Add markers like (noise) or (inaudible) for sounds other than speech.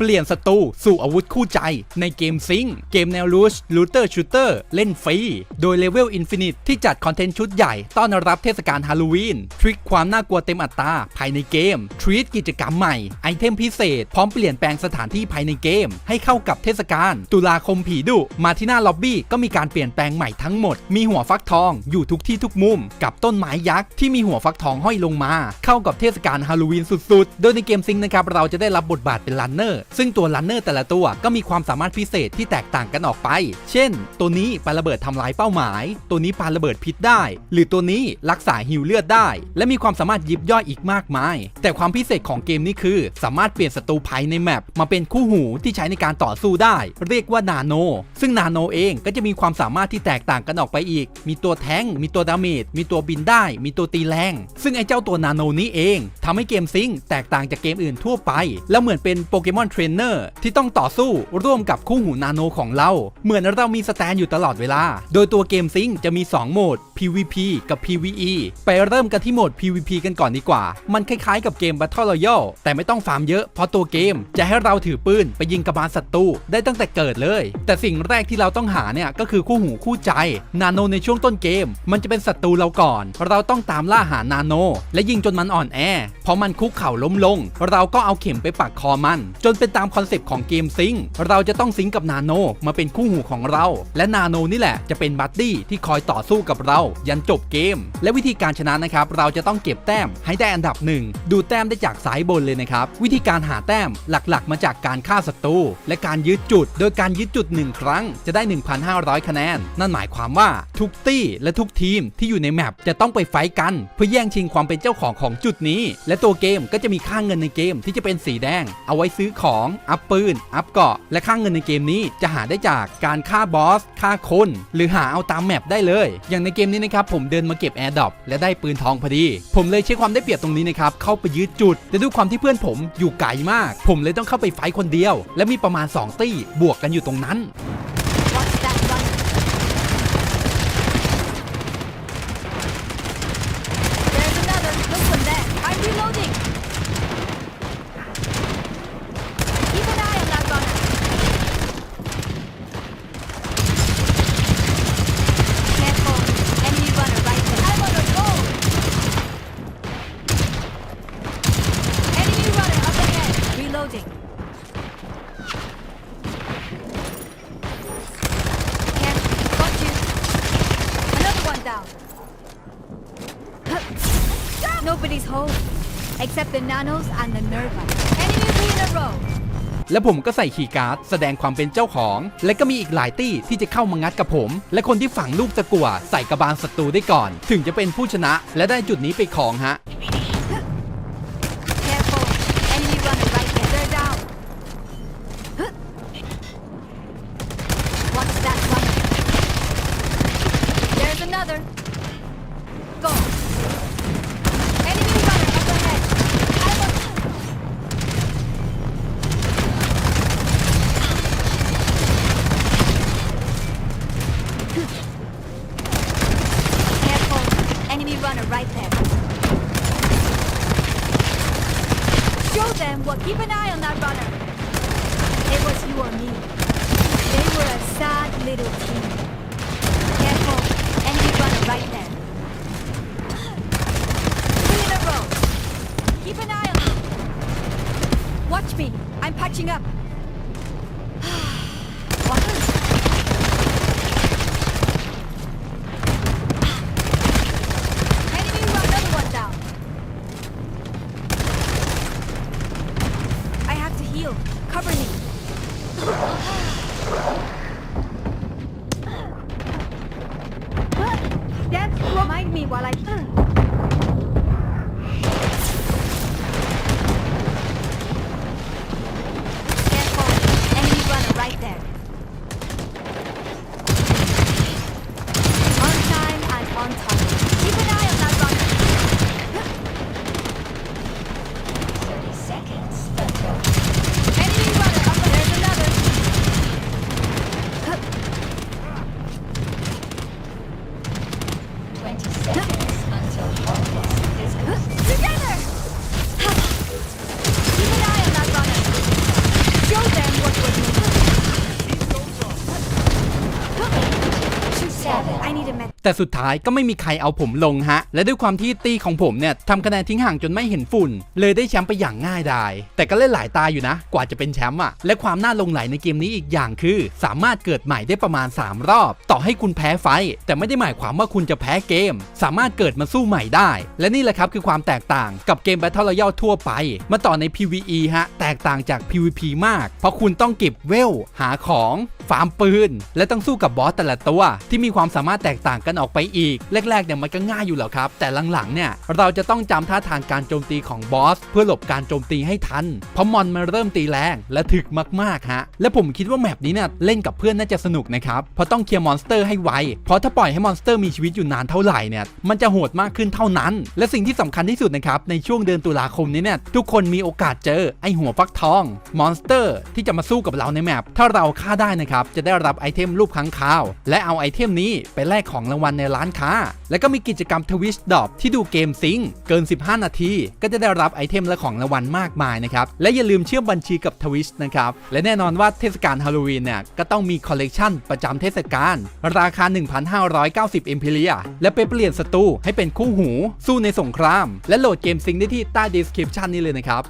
เปลี่ยนศัตรูสู่อาวุธคู่ใจในเกมซิงค์เกมแนวรูชลูเตอร์ชูเตอร์เล่นฟรี โดยเลเวลอินฟินิตที่จัดคอนเทนต์ชุดใหญ่ต้อนรับเทศกาลฮาโลวีนทริคความน่ากลัวเต็มอัตราภายในเกมทรีตกิจกรรมใหม่ ไอเทมพิเศษ พร้อมเปลี่ยนแปลงสถานที่ภายในเกม ให้เข้ากับเทศกาลตุลาคมผีดุมาที่หน้าล็อบบี้ก็มีการเปลี่ยนแปลงใหม่ทั้งหมด มีหัวฟักทองอยู่ทุกที่ทุกมุม กับต้นไม้ยักษ์ที่มีหัวฟักทองห้อยลงมา เข้ากับเทศกาลฮาโลวีนสุดๆ โดยในเกมซิงค์นะครับเราจะได้รับบทบาทเป็นลันเนอร์ซึ่งตัวลันเนอร์แต่ละตัวก็มีความสามารถพิเศษที่แตกต่างกันออกไป เช่น ตัวนี้ปาระเบิดทำลายเป้าหมาย ตัวนี้ปาระเบิดพิษได้ หรือตัวนี้รักษาฮิวเลือดได้ และมีความสามารถยิบย่อยอีกมากมาย แต่ความพิเศษของเกมนี้คือ สามารถเปลี่ยนศัตรูภายในแมปมาเป็นคู่หูที่ใช้ในการต่อสู้ได้ เรียกว่านาโน ซึ่งนาโนเองก็จะมีความสามารถที่แตกต่างกันออกไปอีก มีตัวแทงมีตัวดาเมจ มีตัวบินได้ มีตัวตีแรง ซึ่งไอ้เจ้าตัวนาโนนี้เองทำให้เกมซิงแตกต่างจากเกมอื่นทั่วไป แล้วเหมือนเป็นโปเกมอนเทรนเนอร์ที่ต้องต่อสู้ร่วมกับคู่หูนาโนของเรา เหมือนเรามีสแตนอยู่ตลอดเวลา โดยตัวเกมซิงค์จะมี 2 โหมด PVP กับ PVE ไปเริ่มกันที่โหมด PVP กันก่อนดีกว่า มันคล้ายๆกับเกม Battle Royale แต่ไม่ต้องฟาร์มเยอะ เพราะตัวเกมจะให้เราถือปืนไปยิงกระบาลศัตรูได้ตั้งแต่เกิดเลย แต่สิ่งแรกที่เราต้องหาเนี่ยก็คือคู่หูคู่ใจ นาโนในช่วงต้นเกม มันจะเป็นศัตรูเราก่อน เราต้องตามล่าหานาโน และยิงจนมันอ่อนแอพอมันคุกเข่าล้มลง เราก็เอาเข็มไปปักคอมัน จนเป็นตามคอนเซปต์ของเกมซิงเราจะต้องซิงกับนาโนมาเป็นคู่หูของเรา และนาโนนี่แหละจะเป็นบัดดี้ที่คอยต่อสู้กับเรา ยันจบเกม และวิธีการชนะนะครับ เราจะต้องเก็บแต้มให้ได้อันดับหนึ่งดูแต้มได้จากซ้ายบนเลยนะครับ วิธีการหาแต้มหลักๆ มาจากการฆ่าศัตรูและการยึดจุด โดยการยึดจุด 1 ครั้งจะได้ 1,500 คะแนน นั่นหมายความว่าทุกตี้และทุกทีมที่อยู่ในแมปจะต้องไปไฟท์กัน เพื่อแย่งชิงความเป็นเจ้าของของจุดนี้ และตัวเกมก็จะมีค่าเงินในเกมที่จะเป็นสีแดง เอาไว้ซื้อของอัพปืน อัพเกาะ และค่าเงินในเกมนี้จะหาได้จากการฆ่าบอส ฆ่าคน หรือหาเอาตามแมปได้เลย อย่างในเกมนี้นะครับผมเดินมาเก็บแอร์ดรอปและได้ปืนทองพอดี ผมเลยใช้ความได้เปรียบตรงนี้นะครับ เข้าไปยืดจุด แต่ด้วยความที่เพื่อนผมอยู่ไกลมาก ผมเลยต้องเข้าไปไฟคนเดียว และมีประมาณ 2 ตี้บวกกันอยู่ตรงนั้น Nobody's home. Except the nanos and the nerva. Enemy three in a row. และผมก็ใส่คีย์การ์ดแสดงความเป็นเจ้าของ และก็มีอีกหลายตี้ที่จะเข้ามางัดกับผม และคนที่ฝังลูกตะกั่วใส่กระบาลศัตรูได้ก่อน ถึงจะเป็นผู้ชนะ และได้จุดนี้ไปของฮะ What. Keep an eye on that runner. It was you or me. They were a sad little team. Careful. Enemy runner right there. Three in a row. Keep an eye on them. Watch me. I'm patching up. Heal. Cover me. (sighs) Dad, remind me while I. แต่สุดท้ายก็ไม่มีใครเอาผมลงฮะ และด้วยความที่ตีของผมเนี่ยทำคะแนนทิ้งห่างจนไม่เห็นฝุ่น เลยได้แชมป์ไปอย่างง่ายดาย แต่ก็เล่นหลายตาอยู่นะ กว่าจะเป็นแชมป์อะ และความน่าลงไหลในเกมนี้อีกอย่างคือ สามารถเกิดใหม่ได้ประมาณ 3 รอบ ต่อให้คุณแพ้ไฟ แต่ไม่ได้หมายความว่าคุณจะแพ้เกม สามารถเกิดมาสู้ใหม่ได้ และนี่แหละครับคือความแตกต่างกับเกม Battle Royale ทั่วไป มาต่อใน PVE ฮะ แตกต่างจาก PVP มาก เพราะคุณต้องเก็บเวล หาของ ฟาร์มปืน และต้องสู้กับบอสแต่ละตัว ที่มีความสามารถแตกต่างกันออกไปอีก แรกๆเนี่ยมันก็ง่ายอยู่แล้วครับ แต่หลังๆเนี่ยเราจะต้องจำท่าทางการโจมตีของบอสเพื่อหลบการโจมตีให้ทัน เพราะมอนมันเริ่มตีแรงและถึกมากๆฮะและผมคิดว่าแมปนี้เนี่ยเล่นกับเพื่อนน่าจะสนุกนะครับเพราะต้องเคลียร์มอนสเตอร์ให้ไวเพราะถ้าปล่อยให้มอนสเตอร์มีชีวิตอยู่นานเท่าไหร่เนี่ยมันจะโหดมากขึ้นเท่านั้น และสิ่งที่สำคัญที่สุดนะครับในช่วงเดือนตุลาคมนี้เนี่ยทุกคนมีโอกาสเจอไอหัวฟักทองมอนสเตอร์ที่จะมาสู้กับเราในแมปถ้าเราฆ่าได้นะครับจะได้รับไอเทมรูปค้างคาว และเอาไอเทมนี้ไปแลกของรางวัลในร้านค้า และก็มีกิจกรรมทวิชดอปที่ดูเกมซิงเกิน 15 นาที ก็จะได้รับไอเทมและของรางวัลมากมายนะครับและอย่าลืมเชื่อมบัญชีกับทวิชนะครับและแน่นอนว่าเทศกาลฮาโลวีนเนี่ยก็ต้องมีคอลเลกชันประจำเทศกาลราคา 1,590เอ็มพีเรียและไปเปลี่ยนศัตรูให้เป็นคู่หู สู้ในสงคราม และโหลดเกมซิงได้ที่ใต้ description นี้เลยนะครับ